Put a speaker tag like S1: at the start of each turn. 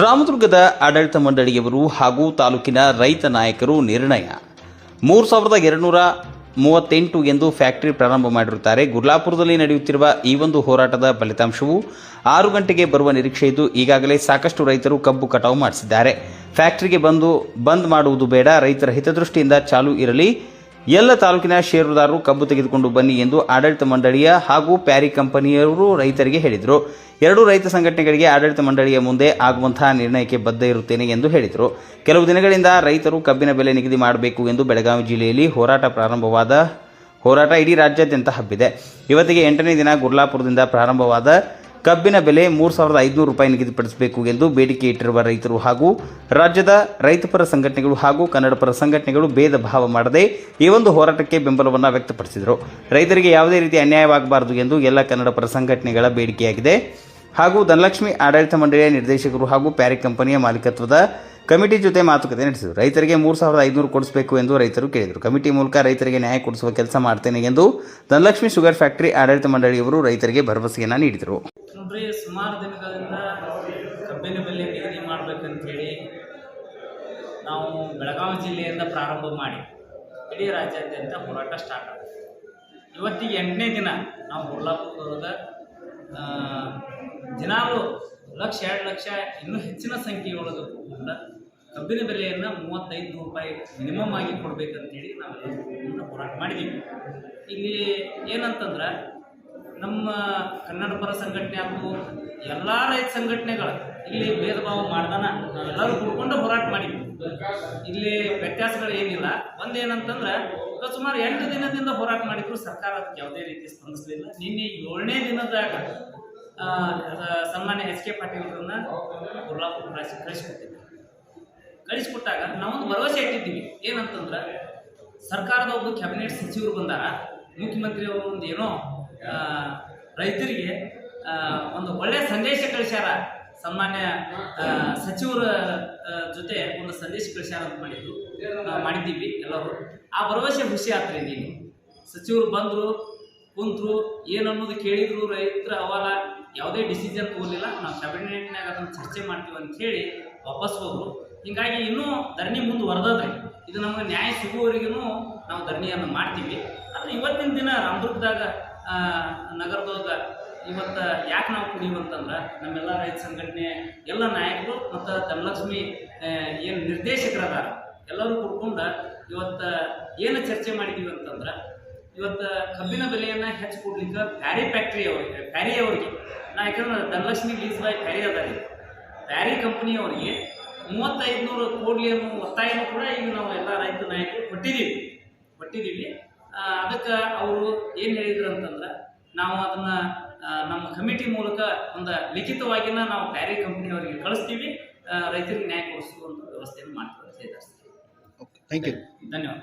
S1: ರಾಮದುರ್ಗದ ಆಡಳಿತ ಮಂಡಳಿಯವರು ಹಾಗೂ ತಾಲೂಕಿನ ರೈತ ನಾಯಕರು ನಿರ್ಣಯ. ಮೂರು ಸಾವಿರದ ಎರಡುನೂರ ಮೂವತ್ತೆಂಟು ಎಂದು ಫ್ಯಾಕ್ಟರಿ ಪ್ರಾರಂಭ ಮಾಡಿರುತ್ತಾರೆ. ಗುರ್ಲಾಪುರದಲ್ಲಿ ನಡೆಯುತ್ತಿರುವ ಈ ಒಂದು ಹೋರಾಟದ ಫಲಿತಾಂಶವು ಆರು ಗಂಟೆಗೆ ಬರುವ ನಿರೀಕ್ಷೆ ಇದ್ದು, ಈಗಾಗಲೇ ಸಾಕಷ್ಟು ರೈತರು ಕಬ್ಬು ಕಟಾವು ಮಾಡಿಸಿದ್ದಾರೆ. ಫ್ಯಾಕ್ಟರಿಗೆ ಬಂದು ಬಂದ್ ಮಾಡುವುದು ಬೇಡ. ರೈತರ ಹಿತದೃಷ್ಟಿಯಿಂದ ಚಾಲು ಇರಲಿ. ಎಲ್ಲ ತಾಲೂಕಿನ ಷೇರುದಾರರು ಕಬ್ಬು ತೆಗೆದುಕೊಂಡು ಬನ್ನಿ ಎಂದು ಆಡಳಿತ ಮಂಡಳಿಯ ಹಾಗೂ ಪ್ಯಾರಿ ಕಂಪನಿಯವರು ರೈತರಿಗೆ ಹೇಳಿದರು. ಎರಡೂ ರೈತ ಸಂಘಟನೆಗಳಿಗೆ ಆಡಳಿತ ಮಂಡಳಿಯ ಮುಂದೆ ಆಗುವಂತಹ ನಿರ್ಣಯಕ್ಕೆ ಬದ್ಧ ಇರುತ್ತೇನೆ ಎಂದು ಹೇಳಿದರು. ಕೆಲವು ದಿನಗಳಿಂದ ರೈತರು ಕಬ್ಬಿನ ಬೆಲೆ ನಿಗದಿ ಮಾಡಬೇಕು ಎಂದು ಬೆಳಗಾವಿ ಜಿಲ್ಲೆಯಲ್ಲಿ ಹೋರಾಟ ಪ್ರಾರಂಭವಾದ, ಹೋರಾಟ ಇಡೀ ರಾಜ್ಯಾದ್ಯಂತ ಹಬ್ಬಿದೆ. ಇವತ್ತಿಗೆ ಎಂಟನೇ ದಿನ ಗುರ್ಲಾಪುರದಿಂದ ಪ್ರಾರಂಭವಾದ ಕಬ್ಬಿನ ಬೆಲೆ ಮೂರು ಸಾವಿರದ ಐದುನೂರು ರೂಪಾಯಿ ನಿಗದಿಪಡಿಸಬೇಕು ಎಂದು ಬೇಡಿಕೆ ಇಟ್ಟಿರುವ ರೈತರು ಹಾಗೂ ರಾಜ್ಯದ ರೈತಪರ ಸಂಘಟನೆಗಳು ಹಾಗೂ ಕನ್ನಡಪರ ಸಂಘಟನೆಗಳು ಭೇದ ಭಾವ ಮಾಡದೆ ಈ ಒಂದು ಹೋರಾಟಕ್ಕೆ ಬೆಂಬಲವನ್ನು ವ್ಯಕ್ತಪಡಿಸಿದರು. ರೈತರಿಗೆ ಯಾವುದೇ ರೀತಿ ಅನ್ಯಾಯವಾಗಬಾರದು ಎಂದು ಎಲ್ಲ ಕನ್ನಡಪರ ಸಂಘಟನೆಗಳ ಬೇಡಿಕೆಯಾಗಿದೆ. ಹಾಗೂ ಧನಲಕ್ಷ್ಮಿ ಆಡಳಿತ ಮಂಡಳಿಯ ನಿರ್ದೇಶಕರು ಹಾಗೂ ಪ್ಯಾರಿ ಕಂಪನಿಯ ಮಾಲೀಕತ್ವದ ಕಮಿಟಿ ಜೊತೆ ಮಾತುಕತೆ ನಡೆಸಿದರು. ರೈತರಿಗೆ ಮೂರು ಸಾವಿರದ ಐದುನೂರು ಕೊಡಿಸಬೇಕು ಎಂದು ರೈತರು ಕೇಳಿದರು. ಕಮಿಟಿ ಮೂಲಕ ರೈತರಿಗೆ ನ್ಯಾಯ ಕೊಡಿಸುವ ಕೆಲಸ ಮಾಡ್ತೇನೆ ಎಂದು ಧನಲಕ್ಷ್ಮಿ ಶುಗರ್ ಫ್ಯಾಕ್ಟರಿ ಆಡಳಿತ ಮಂಡಳಿಯವರು ರೈತರಿಗೆ ಭರವಸೆಯನ್ನು ನೀಡಿದರು.
S2: ಸುಮಾರು ದಿನಗಳಿಂದ ಕಬ್ಬಿನ ಬೆಲೆ ನಿಗದಿ ಮಾಡ್ಬೇಕಂತೇಳಿ ನಾವು ಬೆಳಗಾವಿ ಜಿಲ್ಲೆಯಿಂದ ಪ್ರಾರಂಭ ಮಾಡಿ ಇಡೀ ರಾಜ್ಯಾದ್ಯಂತ ಹೋರಾಟ ಸ್ಟಾರ್ಟ್ ಆಗಿದೆ. ಇವತ್ತಿಗೆ ಎಂಟನೇ ದಿನ ನಾವು ಹುರ್ಲಾಪುರದ ದಿನಾಲು ಲಕ್ಷ ಎರಡು ಲಕ್ಷ ಇನ್ನೂ ಹೆಚ್ಚಿನ ಸಂಖ್ಯೆಯೊಳಗೂ ಕೂಡ ಕಬ್ಬಿನ ಬೆಲೆಯನ್ನು ಮೂವತ್ತೈದು ರೂಪಾಯಿ ಮಿನಿಮಮ್ ಆಗಿ ಕೊಡಬೇಕಂತೇಳಿ ನಾವು ಹೋರಾಟ ಮಾಡಿದ್ದೀವಿ ಇಲ್ಲಿ ಏನಂತಂದ್ರೆ, ನಮ್ಮ ಕನ್ನಡ ಪರ ಸಂಘಟನೆ ಹಾಗೂ ಎಲ್ಲ ರೈತ ಸಂಘಟನೆಗಳು ಇಲ್ಲಿ ಭೇದ ಭಾವ ಮಾಡ್ದಾನ ನಾವೆಲ್ಲರೂ ಕೂಡ್ಕೊಂಡು ಹೋರಾಟ ಮಾಡಿದ್ವಿ. ಇಲ್ಲಿ ವ್ಯತ್ಯಾಸಗಳು ಏನಿಲ್ಲ. ಒಂದೇನಂತಂದ್ರೆ ಸುಮಾರು ಎಂಟು ದಿನದಿಂದ ಹೋರಾಟ ಮಾಡಿದ್ರು ಸರ್ಕಾರ, ಅದಕ್ಕೆ ಯಾವುದೇ ರೀತಿ ಸ್ಪಂದಿಸಲಿಲ್ಲ. ನಿನ್ನೆ ಏಳನೇ ದಿನದಾಗ ಸನ್ಮಾನ್ಯ ಎಚ್ ಕೆ ಪಾಟೀಲ್ರನ್ನ ಕೊಲ್ಲಾಪುರ ಕಳಿಸಿ ಕಳಿಸ್ಕೊಟ್ಟಿದ್ದೆ ಕಳಿಸ್ಕೊಟ್ಟಾಗ ನಾವೊಂದು ಭರವಸೆ ಇಟ್ಟಿದ್ದೀವಿ. ಏನಂತಂದ್ರೆ, ಸರ್ಕಾರದ ಒಬ್ಬ ಕ್ಯಾಬಿನೆಟ್ ಸಚಿವರು ಬಂದಾರ. ಮುಖ್ಯಮಂತ್ರಿ ಅವರು ಒಂದು ಏನೋ ರೈತರಿಗೆ ಒಂದು ಒಳ್ಳೆಯ ಸಂದೇಶ ಕಳಿಸ್ಯಾರ. ಸನ್ಮಾನ್ಯ ಸಚಿವರ ಜೊತೆ ಒಂದು ಸಂದೇಶ ಕಳಿಸ್ಯಾರ ಅಂತ ಮಾಡಿದ್ರು. ಮಾಡಿದ್ದೀವಿ ಎಲ್ಲರೂ. ಆ ಭರವಸೆ ಖುಷಿ ಆತ್ರಿ ನೀನು ಸಚಿವರು ಬಂದರು, ಕುಂತರು ಏನನ್ನೋದು ಕೇಳಿದ್ರು ರೈತರ ಅವಾಗ ಯಾವುದೇ ಡಿಸಿಷನ್ ತಗೋಲಿಲ್ಲ. ನಾವು ಕ್ಯಾಬಿನೆಟ್ನಾಗ ಅದನ್ನು ಚರ್ಚೆ ಮಾಡ್ತೀವಿ ಅಂತ ಹೇಳಿ ವಾಪಸ್ ಹೋದ್ರು. ಹಿಂಗಾಗಿ ಇನ್ನೂ ಧರಣಿ ಮುಂದುವರೆದದ್ರಿ. ಇದು ನಮಗೆ ನ್ಯಾಯ ಸಿಗುವವರೆಗೂ ನಾವು ಧರಣಿಯನ್ನು ಮಾಡ್ತೀವಿ. ಆದರೆ ಇವತ್ತಿನ ದಿನ ರಾಮದುರ್ಗದಾಗ ನಗರದೊಳಗ ಇವತ್ತು ಯಾಕೆ ನಾವು ಕುಡಿಯುವಂತಂದ್ರೆ ನಮ್ಮೆಲ್ಲ ರೈತ ಸಂಘಟನೆ, ಎಲ್ಲ ನಾಯಕರು ಮತ್ತು ಧನಲಕ್ಷ್ಮಿ ಏನು ನಿರ್ದೇಶಕರದಾರ, ಎಲ್ಲರೂ ಕೂಡ್ಕೊಂಡು ಇವತ್ತು ಏನು ಚರ್ಚೆ ಮಾಡಿದ್ದೀವಿ ಅಂತಂದ್ರೆ ಇವತ್ತು ಕಬ್ಬಿನ ಬೆಲೆಯನ್ನು ಹೆಚ್ಚು ಕೊಡ್ಲಿಕ್ಕೆ ಪ್ಯಾರಿ ಫ್ಯಾಕ್ಟ್ರಿ ಅವರಿಗೆ ಪ್ಯಾರಿ ಅವರಿಗೆ. ನಾ ಯಾಕಂದ್ರೆ ಧನಲಕ್ಷ್ಮಿ ಲೀಸ್ ಬೈ ಪ್ಯಾರಿ ರೀ. ಪ್ಯಾರಿ ಕಂಪ್ನಿಯವರಿಗೆ ಮೂವತ್ತೈದು ನೂರು ಕೊಡ್ಲಿ ಅನ್ನೋ ಒತ್ತಾಯನೂ ಕೂಡ ಈಗ ನಾವು ಎಲ್ಲ ರೈತ ನಾಯಕರು ಕೊಟ್ಟಿದ್ದೀವಿ. ಕೊಟ್ಟಿದ್ದೀವಿ. ಅದಕ್ಕೆ ಅವರು ಏನು ಹೇಳಿದ್ರು ಅಂತಂದ್ರೆ ನಾವು ಅದನ್ನು ನಮ್ಮ ಕಮಿಟಿ ಮೂಲಕ ಒಂದು ಲಿಖಿತವಾಗಿನ ನಾವು ಬ್ಯಾರಿ ಕಂಪ್ನಿಯವರಿಗೆ ಕಳಿಸ್ತೀವಿ. ರೈತರಿಗೆ ನ್ಯಾಯ ಕೊಡಿಸುವಂಥ ವ್ಯವಸ್ಥೆಯನ್ನು ಮಾಡ್ತೀವಿ
S3: ಥ್ಯಾಂಕ್ ಯು
S2: ಧನ್ಯವಾದ